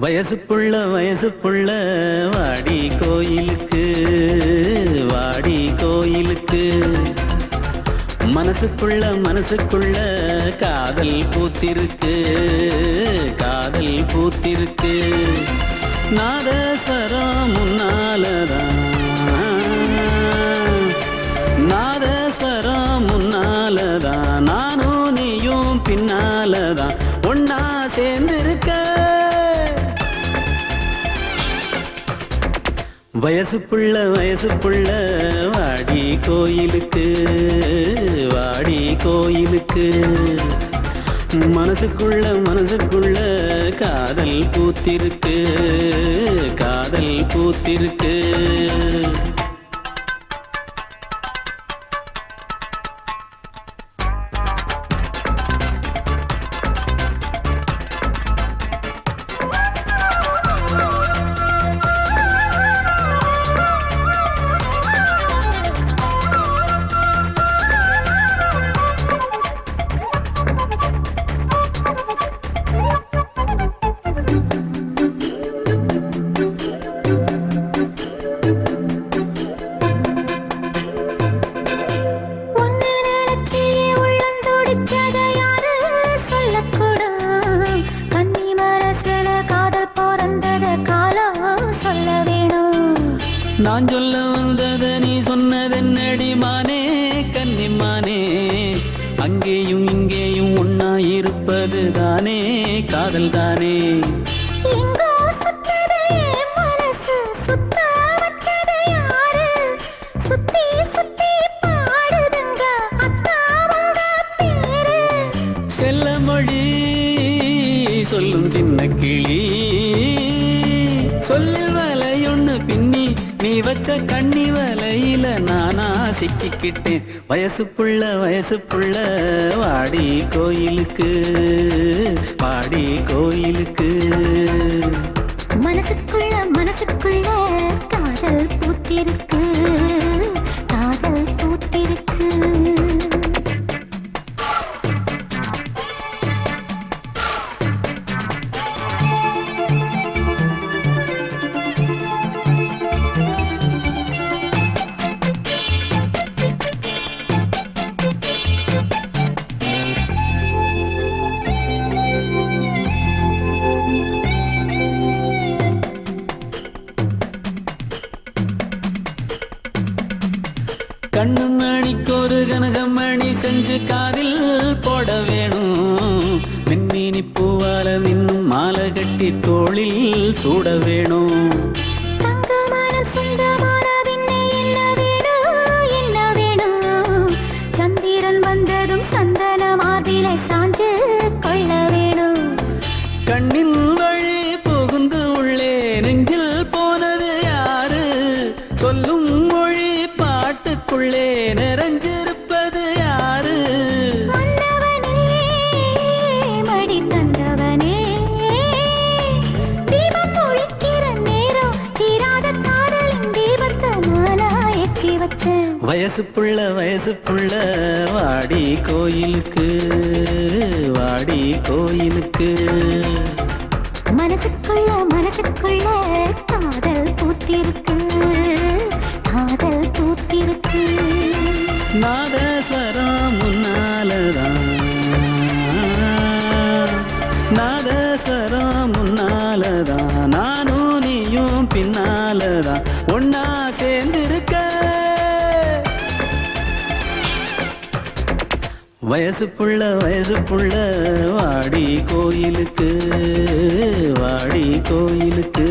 வயசு புள்ள வயசு புள்ள வாடி கோயிலுக்கு வாடி கோயிலுக்கு. மனசுக்குள்ள மனசுக்குள்ள காதல் பூத்திருக்கு காதல் பூத்திருக்கு. நாதஸ்வரம் முன்னாலதான் வயசு புள்ள வயசு புள்ள வாடி கோயிலுக்கு வாடி கோயிலுக்கு. மனசுக்குள்ள மனசுக்குள்ள காதல் பூத்திருக்கு காதல் பூத்திருக்கு. நான் சொல்ல வந்தத நீ சொன்னதென்னடி மானே கன்னிமானே அங்கேயும் இங்கேயும் ஒன்னா இருப்பது தானே காதல் தானே. செல்ல மொழி சொல்லும் சின்ன கிளி. சொல்லு வலையொன்னு பின்னி நீ வச்ச கண்ணி வலையில நானா சிக்கிக்கிட்டேன். வயசு புள்ள வயசு புள்ள வாடி கோயிலுக்கு வாடி கோயிலுக்கு. மனசுக்குள்ள மனசுக்குள்ள காதல் பூத்திருக்கு. கண்ணு மணிக்கு ஒரு கனகமணி செஞ்சு காதில் போட வேணும். மின்மினி பூவால மின்னும் மாலை கட்டி தோளில் சூட வேணும். தங்கமனம் வயசு புள்ள வயசு புள்ள வாடி கோயிலுக்கு வாடி கோயிலுக்கு மனசுக்குள்ள மனசுக்குள்ள காதல் பூத்திருக்கு. காதல் பூத்திருக்கு. நாதஸ்வரம் முன்னாலதான். நாதஸ்வரம் முன்னாலதான். நானும் வயசு புள்ள வயசு புள்ள வாடி கோயிலுக்கு வாடி கோயிலுக்கு.